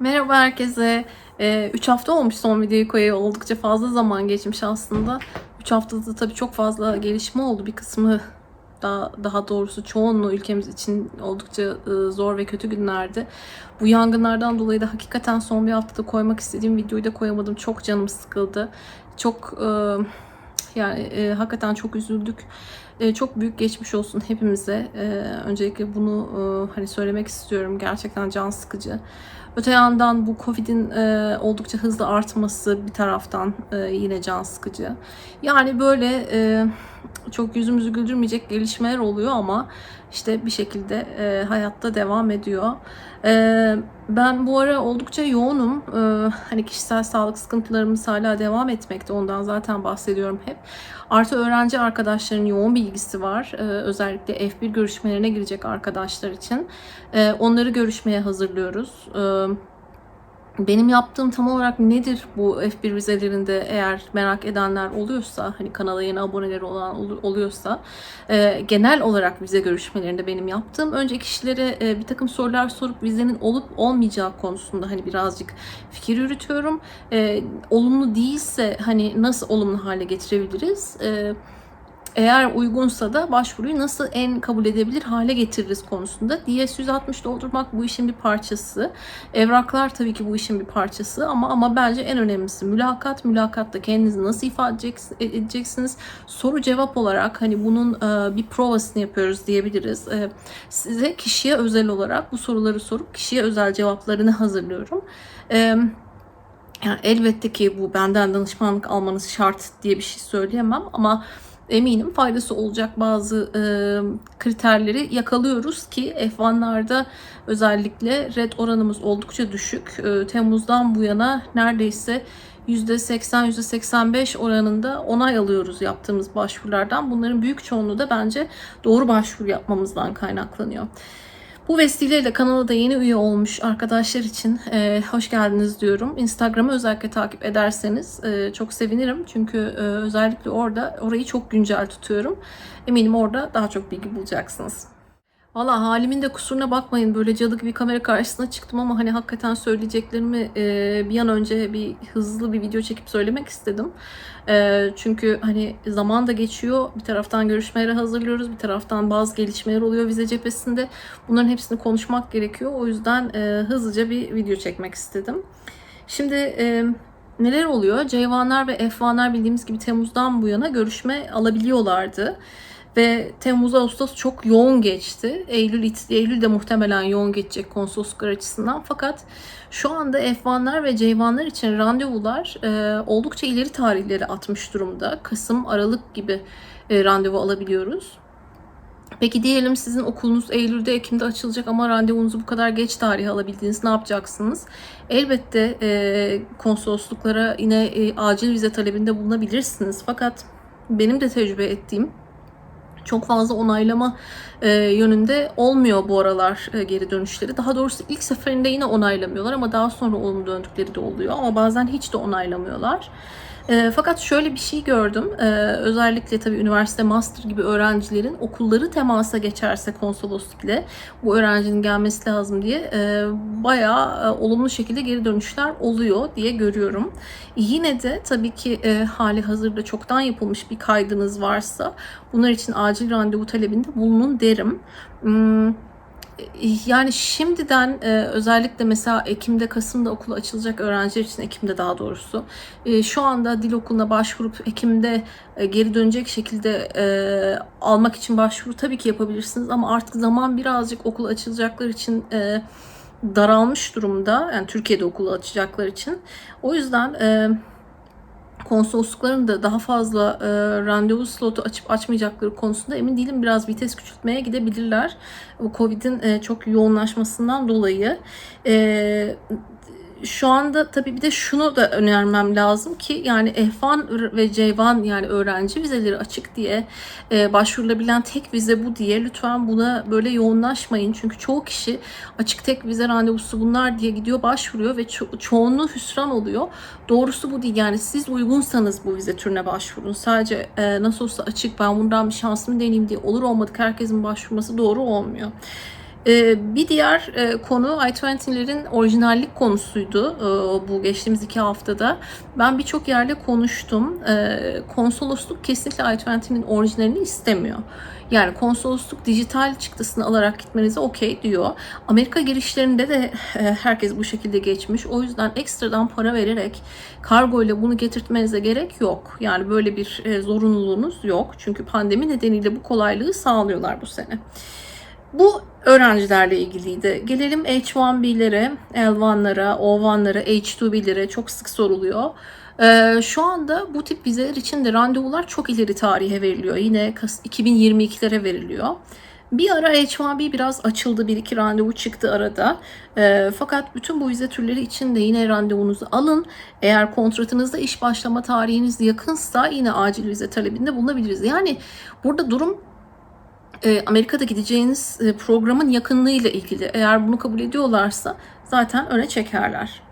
Merhaba herkese. 3 hafta olmuş son videoyu koyalı. Oldukça fazla zaman geçmiş aslında. 3 haftada tabii çok fazla gelişme oldu. Bir kısmı daha, daha doğrusu çoğunluğu ülkemiz için oldukça e, zor ve kötü günlerdi. Bu yangınlardan dolayı da hakikaten son bir haftada koymak istediğim videoyu da koyamadım. Çok canım sıkıldı. Çok e, yani e, hakikaten çok üzüldük. E, çok büyük geçmiş olsun hepimize. E, öncelikle bunu e, hani söylemek istiyorum. Gerçekten can sıkıcı. Öte yandan bu Covid'in e, oldukça hızlı artması bir taraftan e, yine can sıkıcı. Yani böyle çok yüzümüzü güldürmeyecek gelişmeler oluyor ama işte bir şekilde hayatta devam ediyor. Ben bu ara oldukça yoğunum. Hani kişisel sağlık sıkıntılarımız hala devam etmekte. Ondan zaten bahsediyorum hep. Artı öğrenci arkadaşların yoğun bir ilgisi var. Özellikle F1 görüşmelerine girecek arkadaşlar için. E, onları görüşmeye hazırlıyoruz. E, benim yaptığım tam olarak nedir bu F1 vizelerinde eğer merak edenler oluyorsa hani kanala yeni aboneleri olan oluyorsa e, genel olarak vize görüşmelerinde benim yaptığım önce kişilere e, bir takım sorular sorup vizenin olup olmayacağı konusunda hani birazcık fikir yürütüyorum. E, olumlu değilse hani nasıl olumlu hale getirebiliriz? E, eğer uygunsa da başvuruyu nasıl en kabul edebilir hale getiririz konusunda. DS-160 doldurmak bu işin bir parçası. Evraklar tabii ki bu işin bir parçası ama ama bence en önemlisi mülakat. Mülakatta kendinizi nasıl ifade edeceksiniz? Soru cevap olarak hani bunun e, bir provasını yapıyoruz diyebiliriz. E, size kişiye özel olarak bu soruları sorup kişiye özel cevaplarını hazırlıyorum. E, yani elbette ki bu benden danışmanlık almanız şart diye bir şey söyleyemem ama eminim faydası olacak bazı e, kriterleri yakalıyoruz ki F1'larda özellikle red oranımız oldukça düşük. E, Temmuz'dan bu yana neredeyse %80, %85 oranında onay alıyoruz yaptığımız başvurulardan. Bunların büyük çoğunluğu da bence doğru başvuru yapmamızdan kaynaklanıyor. Bu vesileyle kanala da yeni üye olmuş arkadaşlar için e, hoş geldiniz diyorum. Instagram'ı özellikle takip ederseniz e, çok sevinirim. Çünkü e, özellikle orada orayı çok güncel tutuyorum. Eminim orada daha çok bilgi bulacaksınız. Valla halimin de kusuruna bakmayın. Böyle cadı gibi kamera karşısına çıktım ama hani hakikaten söyleyeceklerimi e, bir an önce bir hızlı bir video çekip söylemek istedim. E, çünkü hani zaman da geçiyor. Bir taraftan görüşmelere hazırlıyoruz. Bir taraftan bazı gelişmeler oluyor vize cephesinde. Bunların hepsini konuşmak gerekiyor. O yüzden e, hızlıca bir video çekmek istedim. Şimdi... E, neler oluyor? C1'ler ve F1'ler bildiğimiz gibi Temmuz'dan bu yana görüşme alabiliyorlardı. Ve Temmuz Ağustos çok yoğun geçti. Eylül Eylül de muhtemelen yoğun geçecek konsolosluklar açısından. Fakat şu anda F1'ler ve C1'ler için randevular e, oldukça ileri tarihleri atmış durumda. Kasım, Aralık gibi e, randevu alabiliyoruz. Peki diyelim sizin okulunuz Eylül'de, Ekim'de açılacak ama randevunuzu bu kadar geç tarih alabildiniz. Ne yapacaksınız? Elbette e, konsolosluklara yine e, acil vize talebinde bulunabilirsiniz. Fakat benim de tecrübe ettiğim çok fazla onaylama e, yönünde olmuyor bu aralar e, geri dönüşleri. Daha doğrusu ilk seferinde yine onaylamıyorlar ama daha sonra olumlu döndükleri de oluyor. Ama bazen hiç de onaylamıyorlar. E, fakat şöyle bir şey gördüm. E, özellikle tabii üniversite master gibi öğrencilerin okulları temasa geçerse konsoloslukla bu öğrencinin gelmesi lazım diye e, bayağı e, olumlu şekilde geri dönüşler oluyor diye görüyorum. Yine de tabii ki e, hali hazırda çoktan yapılmış bir kaydınız varsa bunlar için acil randevu talebinde bulunun derim. Hmm, yani şimdiden e, özellikle mesela Ekim'de, Kasım'da okulu açılacak öğrenciler için Ekim'de daha doğrusu e, şu anda dil okuluna başvurup Ekim'de e, geri dönecek şekilde almak için başvuru tabii ki yapabilirsiniz ama artık zaman birazcık okul açılacaklar için daralmış durumda. Yani Türkiye'de okulu açacaklar için. O yüzden e, konsoloslukların da daha fazla e, randevu slotu açıp açmayacakları konusunda emin değilim. Biraz vites küçültmeye gidebilirler. Bu Covid'in e, çok yoğunlaşmasından dolayı. E, şu anda tabii bir de şunu da önermem lazım ki yani F1 ve C1 yani öğrenci vizeleri açık diye e, başvurulabilen tek vize bu diye lütfen buna böyle yoğunlaşmayın. Çünkü çoğu kişi açık tek vize randevusu bunlar diye gidiyor başvuruyor ve ço- çoğunluğu hüsran oluyor. Doğrusu bu değil yani siz uygunsanız bu vize türüne başvurun. Sadece e, nasıl olsa açık ben bundan bir şansımı deneyeyim diye olur olmadık herkesin başvurması doğru olmuyor. Ee, bir diğer e, konu I-20'lerin orijinallik konusuydu e, bu geçtiğimiz iki haftada. Ben birçok yerde konuştum. E, konsolosluk kesinlikle I-20'nin orijinalini istemiyor. Yani konsolosluk dijital çıktısını alarak gitmenize okey diyor. Amerika girişlerinde de e, herkes bu şekilde geçmiş. O yüzden ekstradan para vererek kargo ile bunu getirtmenize gerek yok. Yani böyle bir zorunluluğunuz yok. Çünkü pandemi nedeniyle bu kolaylığı sağlıyorlar bu sene. Bu öğrencilerle ilgiliydi. Gelelim H1B'lere, L1'lara, O1'lara, H2B'lere çok sık soruluyor. Ee, şu anda bu tip vizeler için de randevular çok ileri tarihe veriliyor. Yine 2022'lere veriliyor. Bir ara H1B biraz açıldı. Bir iki randevu çıktı arada. E, fakat bütün bu vize türleri için de yine randevunuzu alın. Eğer kontratınızda iş başlama tarihiniz yakınsa yine acil vize talebinde bulunabiliriz. Yani burada durum e, Amerika'da gideceğiniz e, programın yakınlığıyla ilgili. Eğer bunu kabul ediyorlarsa zaten öne çekerler.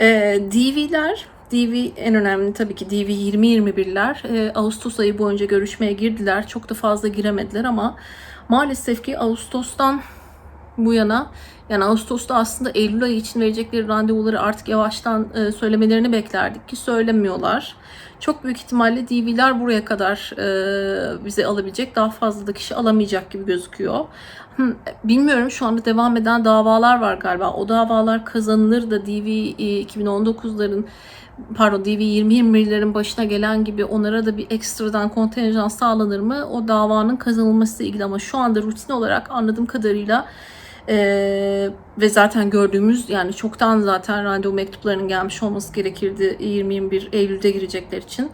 E, DV'ler DV en önemli tabii ki DV 2021'ler. E, Ağustos ayı boyunca görüşmeye girdiler. Çok da fazla giremediler ama maalesef ki Ağustos'tan bu yana yani Ağustos'ta aslında Eylül ayı için verecekleri randevuları artık yavaştan e, söylemelerini beklerdik ki söylemiyorlar. Çok büyük ihtimalle DV'ler buraya kadar e, bize alabilecek daha fazla da kişi alamayacak gibi gözüküyor. Bilmiyorum şu anda devam eden davalar var galiba. O davalar kazanılır da DV e, 2019'ların pardon DV 2021'lerin başına gelen gibi onlara da bir ekstradan kontenjan sağlanır mı? O davanın kazanılması ile ilgili ama şu anda rutin olarak anladığım kadarıyla ee, ve zaten gördüğümüz yani çoktan zaten randevu mektuplarının gelmiş olması gerekirdi 20-21 Eylül'de girecekler için.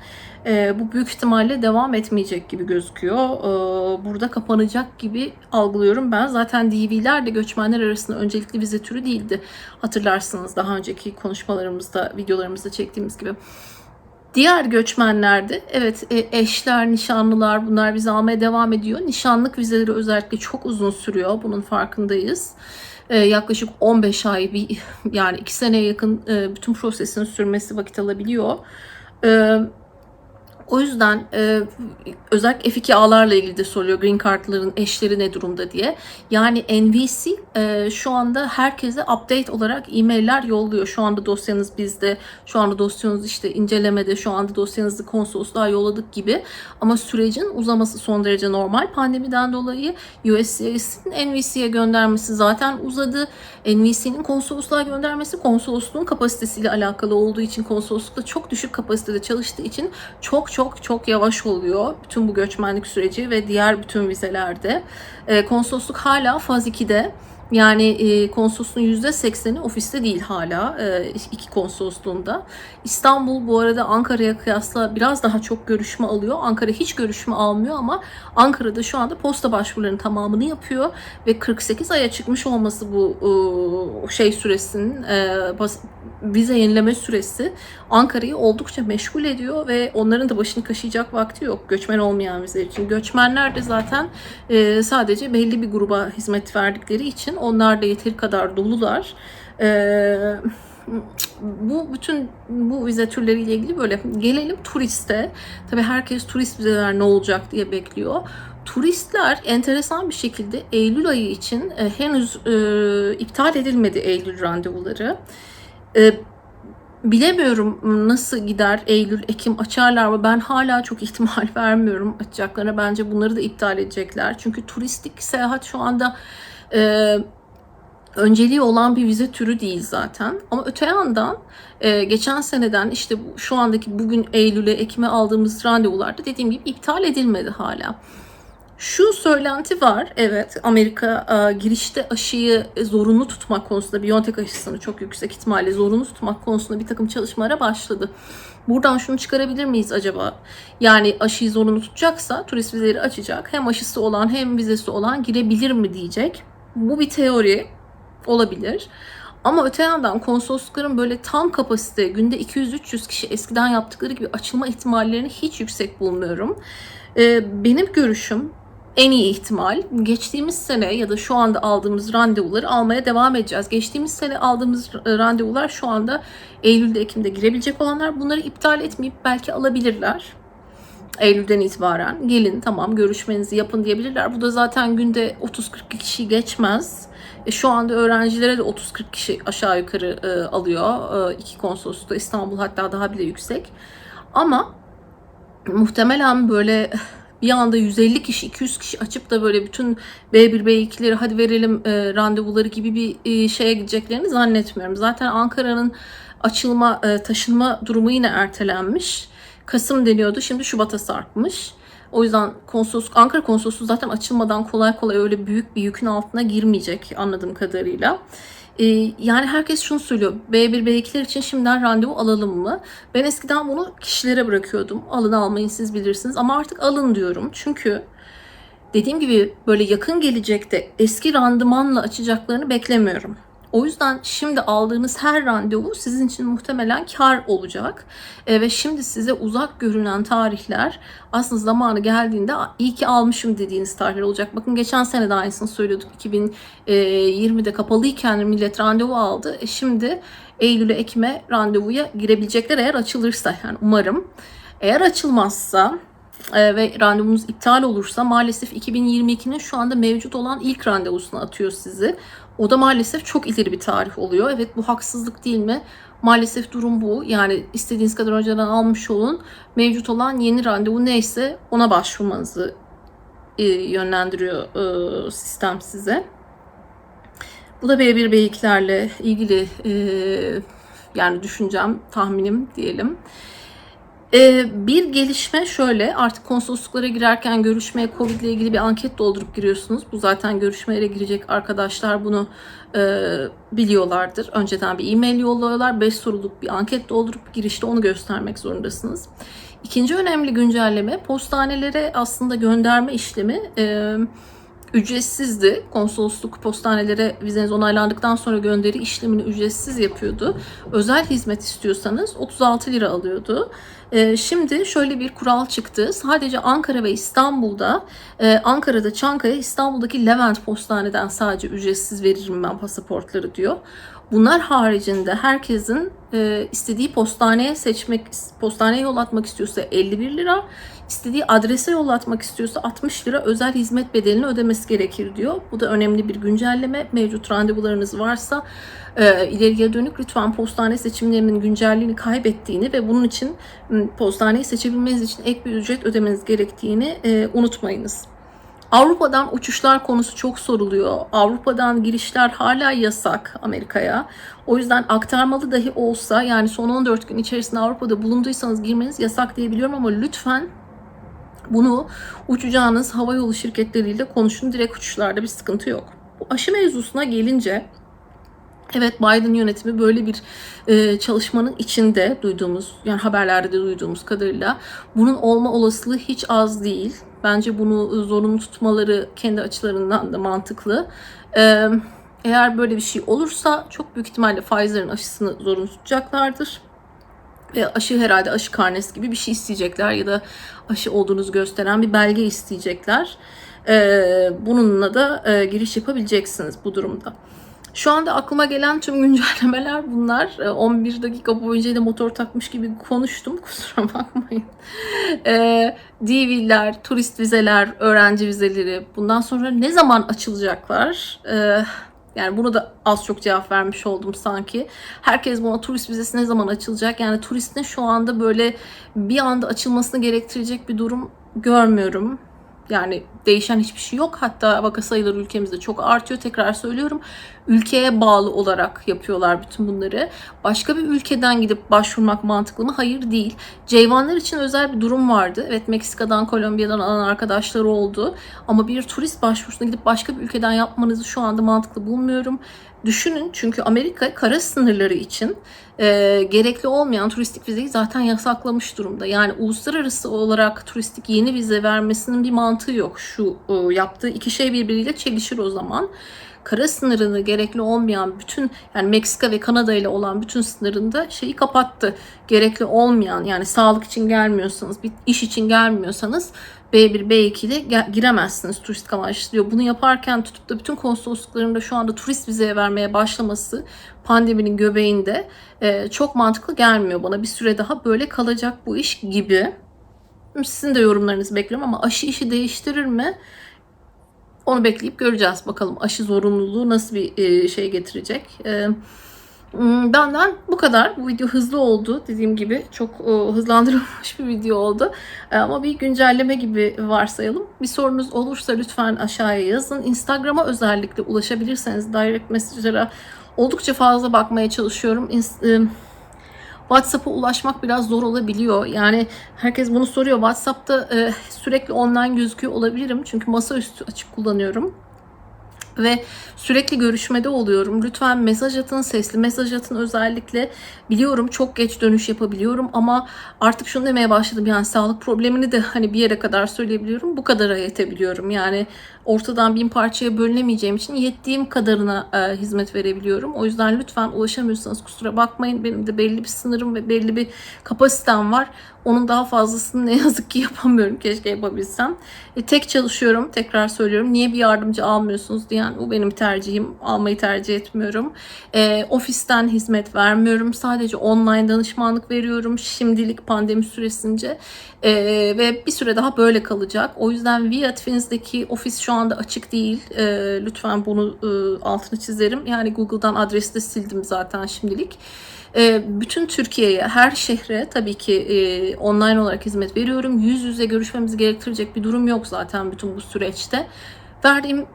Ee, bu büyük ihtimalle devam etmeyecek gibi gözüküyor. Ee, burada kapanacak gibi algılıyorum ben. Zaten DV'ler de göçmenler arasında öncelikli vize türü değildi. Hatırlarsınız daha önceki konuşmalarımızda, videolarımızda çektiğimiz gibi. Diğer göçmenlerde evet e, eşler, nişanlılar bunlar vize almaya devam ediyor. Nişanlık vizeleri özellikle çok uzun sürüyor. Bunun farkındayız. Ee, yaklaşık 15 ay bir yani 2 seneye yakın e, bütün prosesin sürmesi vakit alabiliyor. O yüzden e, özellikle F2A'larla ilgili de soruyor Green Card'ların eşleri ne durumda diye. Yani NVC e, şu anda herkese update olarak e-mailler yolluyor. Şu anda dosyanız bizde, şu anda dosyanız işte incelemede, şu anda dosyanızı konsolosluğa yolladık gibi. Ama sürecin uzaması son derece normal. Pandemiden dolayı USCIS'in NVC'ye göndermesi zaten uzadı. NVC'nin konsolosluğa göndermesi konsolosluğun kapasitesiyle alakalı olduğu için konsoloslukta çok düşük kapasitede çalıştığı için çok çok çok yavaş oluyor bütün bu göçmenlik süreci ve diğer bütün vizelerde. E, konsolosluk hala faz 2'de. Yani e, konsolosluğun %80'i ofiste değil hala e, iki konsolosluğunda. İstanbul bu arada Ankara'ya kıyasla biraz daha çok görüşme alıyor. Ankara hiç görüşme almıyor ama Ankara'da şu anda posta başvurularının tamamını yapıyor ve 48 aya çıkmış olması bu e, şey süresinin e, bas, vize yenileme süresi Ankara'yı oldukça meşgul ediyor ve onların da başını kaşıyacak vakti yok göçmen olmayan vize için. Göçmenler de zaten e, sadece belli bir gruba hizmet verdikleri için onlar da yeteri kadar dolular. Ee, bu bütün bu vize türleriyle ilgili böyle gelelim turiste. Tabii herkes turist vizeler ne olacak diye bekliyor. Turistler enteresan bir şekilde Eylül ayı için e, henüz e, iptal edilmedi Eylül randevuları. E, bilemiyorum nasıl gider Eylül, Ekim açarlar mı? Ben hala çok ihtimal vermiyorum açacaklarına. Bence bunları da iptal edecekler. Çünkü turistik seyahat şu anda e, önceliği olan bir vize türü değil zaten. Ama öte yandan e, geçen seneden işte şu andaki bugün Eylül'e, Ekim'e aldığımız randevularda dediğim gibi iptal edilmedi hala. Şu söylenti var, evet Amerika e, girişte aşıyı zorunlu tutmak konusunda, Biontech aşısını çok yüksek ihtimalle zorunlu tutmak konusunda bir takım çalışmalara başladı. Buradan şunu çıkarabilir miyiz acaba? Yani aşıyı zorunlu tutacaksa turist vizeleri açacak. Hem aşısı olan hem vizesi olan girebilir mi diyecek. Bu bir teori olabilir. Ama öte yandan konsoloslukların böyle tam kapasite günde 200-300 kişi eskiden yaptıkları gibi açılma ihtimallerini hiç yüksek bulmuyorum. Ee, benim görüşüm en iyi ihtimal geçtiğimiz sene ya da şu anda aldığımız randevuları almaya devam edeceğiz. Geçtiğimiz sene aldığımız randevular şu anda Eylül'de Ekim'de girebilecek olanlar bunları iptal etmeyip belki alabilirler. Eylül'den itibaren gelin tamam görüşmenizi yapın diyebilirler. Bu da zaten günde 30-40 kişi geçmez. E, şu anda öğrencilere de 30-40 kişi aşağı yukarı e, alıyor. E, iki konsoloslukta İstanbul hatta daha bile yüksek. Ama muhtemelen böyle bir anda 150 kişi, 200 kişi açıp da böyle bütün B1, B2'leri hadi verelim e, randevuları gibi bir e, şeye gideceklerini zannetmiyorum. Zaten Ankara'nın açılma, e, taşınma durumu yine ertelenmiş. Kasım deniyordu, şimdi Şubat'a sarkmış. O yüzden konsolosluk, Ankara konsolosluğu zaten açılmadan kolay kolay öyle büyük bir yükün altına girmeyecek anladığım kadarıyla. Ee, yani herkes şunu söylüyor. B1, B2'ler için şimdiden randevu alalım mı? Ben eskiden bunu kişilere bırakıyordum. Alın almayın siz bilirsiniz. Ama artık alın diyorum. Çünkü dediğim gibi böyle yakın gelecekte eski randımanla açacaklarını beklemiyorum. O yüzden şimdi aldığınız her randevu sizin için muhtemelen kar olacak. E, ve şimdi size uzak görünen tarihler aslında zamanı geldiğinde iyi ki almışım dediğiniz tarihler olacak. Bakın geçen sene de aynısını söylüyorduk. 2020'de kapalıyken millet randevu aldı. E, şimdi Eylül'e Ekim'e randevuya girebilecekler eğer açılırsa yani umarım. Eğer açılmazsa e, ve randevunuz iptal olursa maalesef 2022'nin şu anda mevcut olan ilk randevusuna atıyor sizi. O da maalesef çok ileri bir tarih oluyor. Evet bu haksızlık değil mi? Maalesef durum bu. Yani istediğiniz kadar önceden almış olun. Mevcut olan yeni randevu neyse ona başvurmanızı e, yönlendiriyor e, sistem size. Bu da B1 B2'lerle ilgili e, yani düşüncem, tahminim diyelim. Ee, bir gelişme şöyle artık konsolosluklara girerken görüşmeye Covid ile ilgili bir anket doldurup giriyorsunuz. Bu zaten görüşmelere girecek arkadaşlar bunu e, biliyorlardır. Önceden bir e-mail yolluyorlar. 5 soruluk bir anket doldurup girişte onu göstermek zorundasınız. İkinci önemli güncelleme postanelere aslında gönderme işlemi e, ücretsizdi. Konsolosluk postanelere vizeniz onaylandıktan sonra gönderi işlemini ücretsiz yapıyordu. Özel hizmet istiyorsanız 36 lira alıyordu. Ee, şimdi şöyle bir kural çıktı. Sadece Ankara ve İstanbul'da, e, Ankara'da Çankaya, İstanbul'daki Levent Postane'den sadece ücretsiz veririm ben pasaportları diyor. Bunlar haricinde herkesin e, istediği postaneye seçmek, postaneye yollatmak istiyorsa 51 lira, istediği adrese yollatmak istiyorsa 60 lira özel hizmet bedelini ödemesi gerekir diyor. Bu da önemli bir güncelleme. Mevcut randevularınız varsa e, ileriye dönük lütfen postane seçimlerinin güncelliğini kaybettiğini ve bunun için postaneyi seçebilmeniz için ek bir ücret ödemeniz gerektiğini e, unutmayınız. Avrupa'dan uçuşlar konusu çok soruluyor. Avrupa'dan girişler hala yasak Amerika'ya. O yüzden aktarmalı dahi olsa yani son 14 gün içerisinde Avrupa'da bulunduysanız girmeniz yasak diye biliyorum ama lütfen bunu uçacağınız hava yolu şirketleriyle konuşun. Direkt uçuşlarda bir sıkıntı yok. Bu aşı mevzusuna gelince Evet Biden yönetimi böyle bir e, çalışmanın içinde duyduğumuz yani haberlerde de duyduğumuz kadarıyla bunun olma olasılığı hiç az değil. Bence bunu zorunlu tutmaları kendi açılarından da mantıklı. E, eğer böyle bir şey olursa çok büyük ihtimalle Pfizer'ın aşısını zorunlu tutacaklardır. Ve aşı herhalde aşı karnesi gibi bir şey isteyecekler ya da aşı olduğunuzu gösteren bir belge isteyecekler. E, bununla da e, giriş yapabileceksiniz bu durumda. Şu anda aklıma gelen tüm güncellemeler bunlar. 11 dakika boyunca da motor takmış gibi konuştum. Kusura bakmayın. Ee, DV'ler, turist vizeler, öğrenci vizeleri bundan sonra ne zaman açılacaklar? Ee, yani bunu da az çok cevap vermiş oldum sanki. Herkes buna turist vizesi ne zaman açılacak? Yani turistin şu anda böyle bir anda açılmasını gerektirecek bir durum görmüyorum. Yani değişen hiçbir şey yok. Hatta vaka sayıları ülkemizde çok artıyor. Tekrar söylüyorum. Ülkeye bağlı olarak yapıyorlar bütün bunları. Başka bir ülkeden gidip başvurmak mantıklı mı? Hayır değil. Ceyvanlar için özel bir durum vardı. Evet Meksika'dan, Kolombiya'dan alan arkadaşları oldu. Ama bir turist başvurusuna gidip başka bir ülkeden yapmanızı şu anda mantıklı bulmuyorum. Düşünün çünkü Amerika kara sınırları için e, gerekli olmayan turistik vizeyi zaten yasaklamış durumda. Yani uluslararası olarak turistik yeni vize vermesinin bir mantığı yok. Şu e, yaptığı iki şey birbiriyle çelişir o zaman kara sınırını gerekli olmayan bütün yani Meksika ve Kanada ile olan bütün sınırında şeyi kapattı. Gerekli olmayan yani sağlık için gelmiyorsanız, bir iş için gelmiyorsanız B1, B2 ile giremezsiniz turist amaçlı diyor. Bunu yaparken tutup da bütün konsolosluklarında şu anda turist vizeye vermeye başlaması pandeminin göbeğinde e, çok mantıklı gelmiyor bana. Bir süre daha böyle kalacak bu iş gibi. Sizin de yorumlarınızı bekliyorum ama aşı işi değiştirir mi? Onu bekleyip göreceğiz bakalım aşı zorunluluğu nasıl bir e, şey getirecek. E, Hmm, Benden bu kadar. Bu video hızlı oldu. Dediğim gibi çok e, hızlandırılmış bir video oldu. Ama bir güncelleme gibi varsayalım. Bir sorunuz olursa lütfen aşağıya yazın. Instagram'a özellikle ulaşabilirseniz direct mesajlara oldukça fazla bakmaya çalışıyorum. İns- e, WhatsApp'a ulaşmak biraz zor olabiliyor. Yani herkes bunu soruyor. WhatsApp'ta e, sürekli online gözüküyor olabilirim. Çünkü masaüstü açık kullanıyorum ve sürekli görüşmede oluyorum. Lütfen mesaj atın, sesli mesaj atın özellikle. Biliyorum çok geç dönüş yapabiliyorum ama artık şunu demeye başladım. Yani sağlık problemini de hani bir yere kadar söyleyebiliyorum. Bu kadara yetebiliyorum. Yani ortadan bin parçaya bölünemeyeceğim için yettiğim kadarına e, hizmet verebiliyorum. O yüzden lütfen ulaşamıyorsanız kusura bakmayın. Benim de belli bir sınırım ve belli bir kapasitem var. Onun daha fazlasını ne yazık ki yapamıyorum. Keşke yapabilsem. E, tek çalışıyorum. Tekrar söylüyorum. Niye bir yardımcı almıyorsunuz diyen o benim tercihim. Almayı tercih etmiyorum. E, ofisten hizmet vermiyorum. Sadece online danışmanlık veriyorum. Şimdilik pandemi süresince. E, ve bir süre daha böyle kalacak. O yüzden Via Twins'deki ofis şu anda açık değil. E, lütfen bunu e, altını çizerim. Yani Google'dan adresi de sildim zaten şimdilik. E, bütün Türkiye'ye, her şehre tabii ki e, online olarak hizmet veriyorum. Yüz yüze görüşmemizi gerektirecek bir durum yok zaten bütün bu süreçte. Verdiğim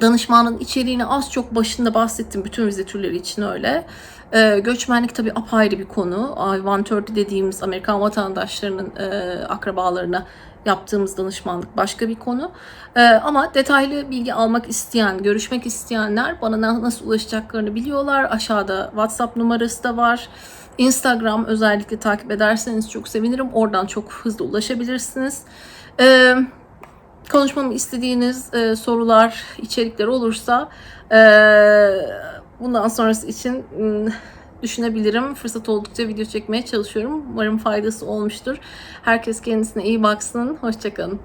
danışmanın içeriğini az çok başında bahsettim. Bütün vize türleri için öyle. E, göçmenlik tabii apayrı bir konu. I-130 dediğimiz Amerikan vatandaşlarının e, akrabalarına yaptığımız danışmanlık başka bir konu. E, ama detaylı bilgi almak isteyen, görüşmek isteyenler bana na- nasıl ulaşacaklarını biliyorlar. Aşağıda WhatsApp numarası da var. Instagram özellikle takip ederseniz çok sevinirim. Oradan çok hızlı ulaşabilirsiniz. E, konuşmamı istediğiniz e, sorular, içerikler olursa e, bundan sonrası için m, düşünebilirim. Fırsat oldukça video çekmeye çalışıyorum. Umarım faydası olmuştur. Herkes kendisine iyi baksın. Hoşçakalın.